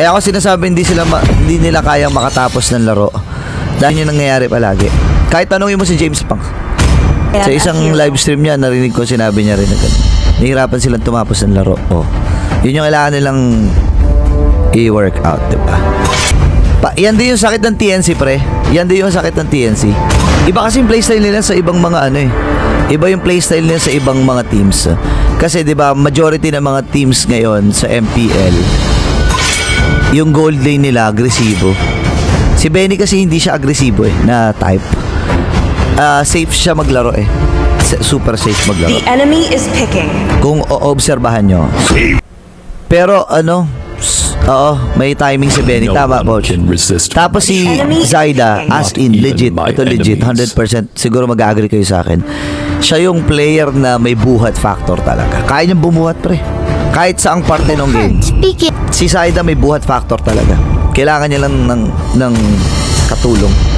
Kaya ako sinasabi hindi sila ma- hindi nila kayang makatapos ng laro. Dahil yun nangyayari palagi. Kahit tanongin mo si James Pang. Sa isang live stream niya, narinig ko sinabi niya rin na ganun. Nahihirapan silang tumapos ng laro. Oh. Yun yung kailangan nilang i-work out, di ba? Pa, yan din yung sakit ng TNC, pre. Yan din yung sakit ng TNC. Iba kasi yung playstyle nila sa ibang mga ano eh. Iba yung playstyle nila sa ibang mga teams. Kasi 'di ba, majority ng mga teams ngayon sa MPL yung gold lane nila agresibo. Si Benny kasi hindi siya agresibo eh na type. Ah, safe siya maglaro eh. S- Super safe maglaro. The enemy is picking. Kung oobserbahan nyo. Pero ano, oo, may timing si Benny. Tama, coach. Tapos si Zaida, as in, legit. Ito legit, enemies. 100%. Siguro mag-agree kayo sa akin. Siya yung player na may buhat factor talaga. Kaya niyang bumuhat, pre. Kahit saang parte ng game. Speaking. Si Zaida may buhat factor talaga. Kailangan niya lang ng, ng katulong.